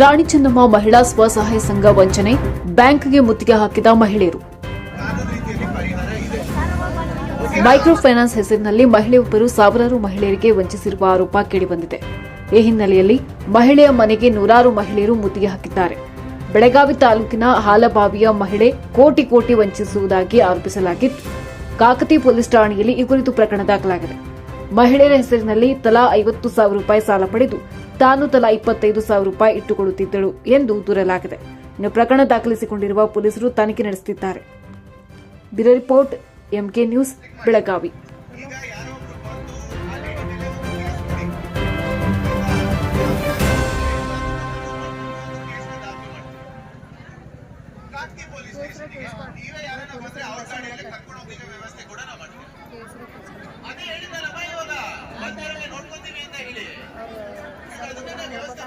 ರಾಣಿ ಚೆನ್ನಮ್ಮ ಮಹಿಳಾ ಸ್ವಸಹಾಯ ಸಂಘ ವಂಚನೆ, ಬ್ಯಾಂಕ್ಗೆ ಮುತ್ತಿಗೆ ಹಾಕಿದ ಮಹಿಳೆಯರು. ಮೈಕ್ರೋ ಫೈನಾನ್ಸ್ ಹೆಸರಿನಲ್ಲಿ ಮಹಿಳೆಯೊಬ್ಬರು ಸಾವಿರಾರು ಮಹಿಳೆಯರಿಗೆ ವಂಚಿಸಿರುವ ಆರೋಪ ಕೇಳಿಬಂದಿದೆ. ಈ ಹಿನ್ನೆಲೆಯಲ್ಲಿ ಮಹಿಳೆಯ ಮನೆಗೆ ನೂರಾರು ಮಹಿಳೆಯರು ಮುತ್ತಿಗೆ ಹಾಕಿದ್ದಾರೆ. ಬೆಳಗಾವಿ ತಾಲೂಕಿನ ಹಾಲಬಾವಿಯ ಮಹಿಳೆ ಕೋಟಿ ಕೋಟಿ ವಂಚಿಸುವುದಾಗಿ ಆರೋಪಿಸಲಾಗಿತ್ತು ಕಾಕತಿ ಪೊಲೀಸ್ ಠಾಣೆಯಲ್ಲಿ ಈ ಕುರಿತು ಪ್ರಕರಣ ದಾಖಲಾಗಿದೆ. ಮಹಿಳೆಯರ ಹೆಸರಿನಲ್ಲಿ ತಲಾ ಐವತ್ತು ಸಾವಿರ ರೂಪಾಯಿ ಸಾಲ ಪಡೆದು ತಾನು ತಲಾ ಇಪ್ಪತ್ತೈದು ಸಾವಿರ ರೂಪಾಯಿ ಇಟ್ಟುಕೊಳ್ಳುತ್ತಿದ್ದಳು ಎಂದು ದೂರಲಾಗಿದೆ. ಇನ್ನು ಪ್ರಕರಣ ದಾಖಲಿಸಿಕೊಂಡಿರುವ ಪೊಲೀಸರು ತನಿಖೆ ನಡೆಸುತ್ತಿದ್ದಾರೆ. Bureau report, MK news, Belagavi. ನೀವೇ ಯಾರನ್ನ Obrigado, meu Deus.